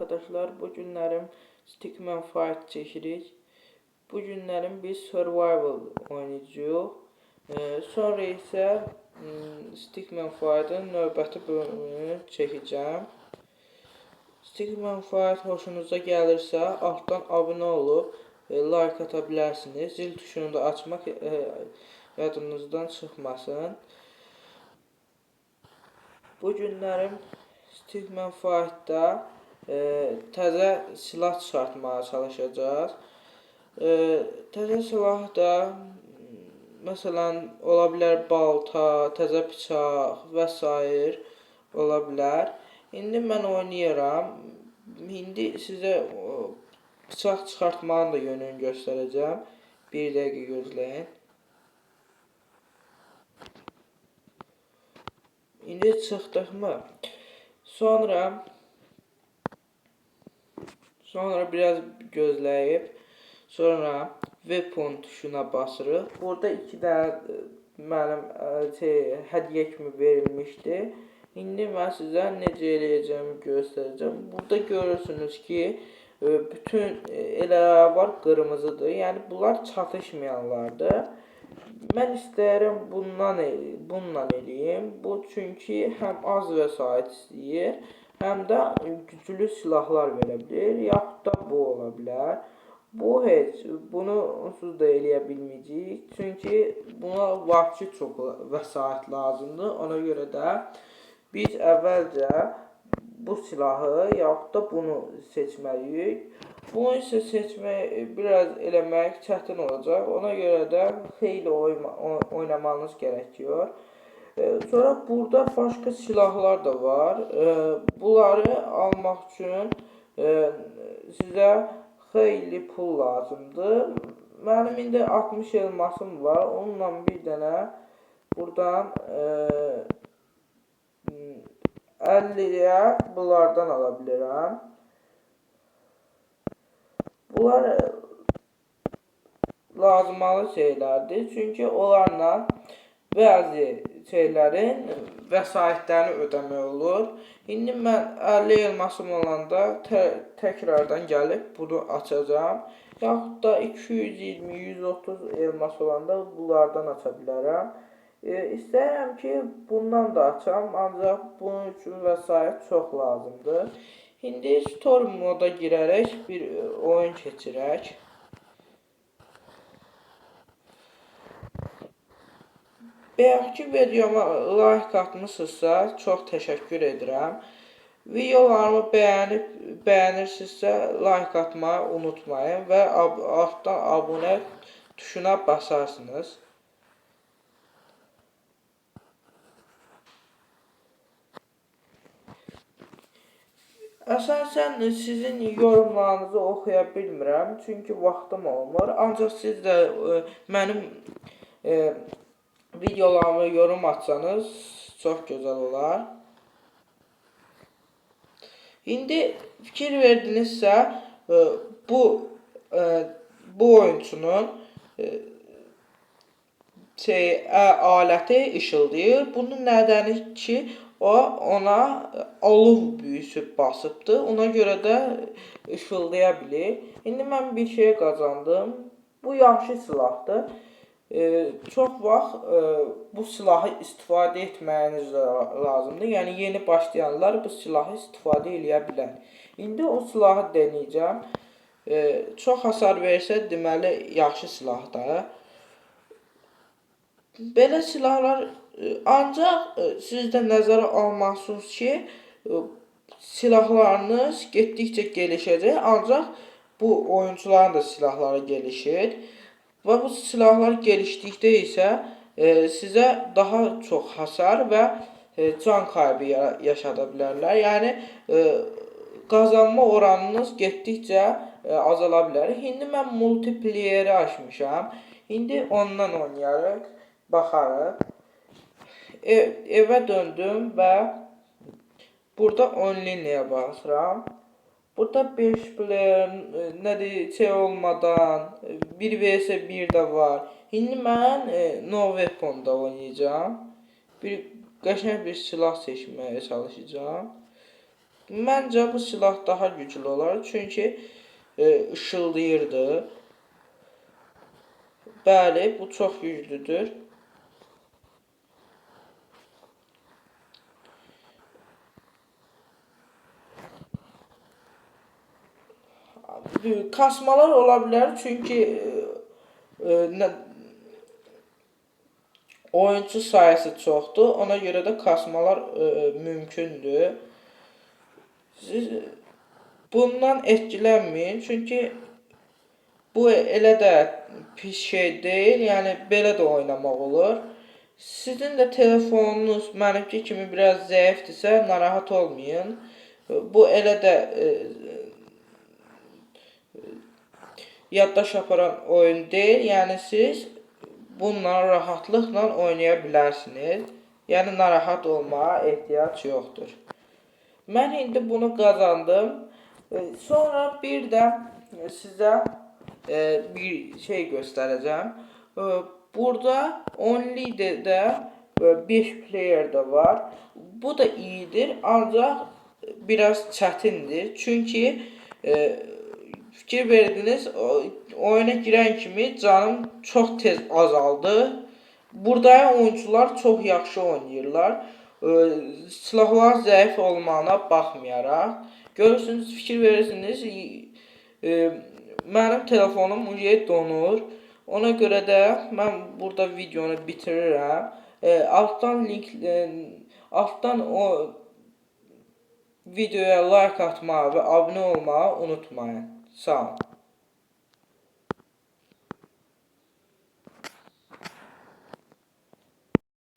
Arkadaşlar bu günlerim Stickman Fight çekirik. Bu günlerim biz Survival oynayacağıq. Ee, sonra isə hmm, Stickman Fight'ın növbəti bölümünü çəkəcəm. Stickman Fight hoşunuza gəlirsə altdan abunə olub e, like ata bilərsiniz. Zil tuşunu da açmaq e, yadınızdan çıxmasın. Bu günlərim Stickman Fight'da e, təzə silah çıxartmağa çalışacağız. E, təzə silah da məsələn ola bilər balta, təzə bıçaq və s. ola bilər. İndi mən oynayıram. İndi sizə bıçaq çıxartmağın da yönünü göstərəcəm. 1 dəqiqə gözləyin. İndi çıxdıq mı? Sonra sonra biraz gözləyib sonra weapon tuşuna basırıq. Burada 2 dənə e, mənim e, şey hədiyyə kimi verilmişdi. İndi mən sizə necə eləyəcəyimi göstərəcəm. Burada görürsünüz ki, e, bütün e, elələr var qırmızıdır. Yəni bunlar çatışmayanlardır. Mən istəyirəm bundan bununla eləyim. Bu çünki həm az vəsait istəyir, həm də güclü silahlar verə bilir, yaxud da bu ola bilər. Bu heç bunu onsuz da eləyə bilməyəcəyik. Çünki buna vahşi çox vəsait lazımdır. Ona görə də biz əvvəlcə bu silahı yaxud da bunu seçməliyik. Bunu isə seçmək biraz eləmək çətin olacaq. Ona görə də xeyli oyma, oy- oynamanız gerekiyor. Ee, Sonra burada başqa silahlar da var. Ee, Bunları almaq üçün e, sizə xeyli pul lazımdır. Mənim indi 60 elmasım var. Onunla bir dənə buradan e, 50'yə bunlardan ala bilirəm. Bunlar e, lazımalı şeylərdir. Çünki onlarla bəzi şeylərin vəsaitlərini ödəmək olur. İndi mən 50 elmasım olanda tə təkrardan gəlib bunu açacağam. Yaxud da 220, 130 elmas olanda bunlardan aça bilərəm. E, istəyirəm ki, bundan da açam, ancaq bunun üçün vəsait çox lazımdır. İndi Store moda girərək bir oyun keçirək. Bayaqki videoma like atmısınızsa çox təşəkkür edirəm. Videolarımı bəyənib bəyənirsinizsə like atmayı unutmayın və ab altdan abunə tuşuna basarsınız. Əsasən sizin yorumlarınızı oxuya bilmirəm, çünki vaxtım olmur. Ancaq siz də e, mənim e, videolarıma yorum atsanız çox gözəl olar. İndi fikir verdinizsə, e, bu e, bu oyunçunun e, şey aləti işıldayır. Bunun nədəni ki, o ona alov büyüsü basıbdı. Ona görə də işıldaya bilir. İndi mən bir şey qazandım. Bu yaxşı silahdır. E, çox vaxt e, bu silahı istifadə etməyiniz la- lazımdır. Yəni yeni başlayanlar bu silahı istifadə eləyə bilər. İndi o silahı denəyəcəm. E, çox hasar versə, deməli yaxşı silahdır. Belə silahlar e, ancaq e, siz nəzərə almalısınız ki, silahlarınız getdikcə gelişəcək, ancaq bu oyunçuların da silahları gelişir. Və bu silahlar gelişdikdə isə e, sizə daha çox hasar və e, can kaybı ya- yaşada bilərlər. Yəni e, qazanma oranınız getdikcə e, azala bilər. İndi mən multiplayeri açmışam. İndi ondan oynayarıq, baxarıq. Ev, evə döndüm və burada onlineye basıram. Burada 5 player e, nədir şey olmadan e, 1 vs 1 də var. İndi mən e, no weapon'da oynayacağam. Bir qəşəng bir silah seçməyə çalışacağam. Məncə bu silah daha güclü olar çünki e, ışıldayırdı. Bəli, bu çox güclüdür. Kasmalar ola bilər çünki e, e, nə, oyuncu sayısı çoxdur. Ona görə də kasmalar e, mümkündür. Siz bundan etkilənməyin çünki bu elə də pis şey deyil. Yəni belə də oynamaq olur. Sizin də telefonunuz mənimki kimi biraz zəifdirsə, narahat olmayın. Bu elə də e, yaddaş aparan oyun deyil. Yəni siz bununla rahatlıqla oynaya bilərsiniz. Yəni narahat olmağa ehtiyac yoxdur. Mən indi bunu qazandım. E, Sonra bir də sizə e, bir şey göstərəcəm. E, Burada only də 5 player də var. Bu da iyidir, ancaq biraz çətindir. Çünki fikir verdiniz, o- oyuna girən kimi canım çox tez azaldı. Burada oyuncular çox yaxşı oynayırlar. E, Silahlar zəif olmağına baxmayaraq, görürsünüz, fikir verirsiniz, e, mənim telefonum ümumiyyətlə donur. Ona görə də mən burada videonu bitirirəm. E, altdan link e, altdan o videoya like atmağı və abunə olmağı unutmayın. 上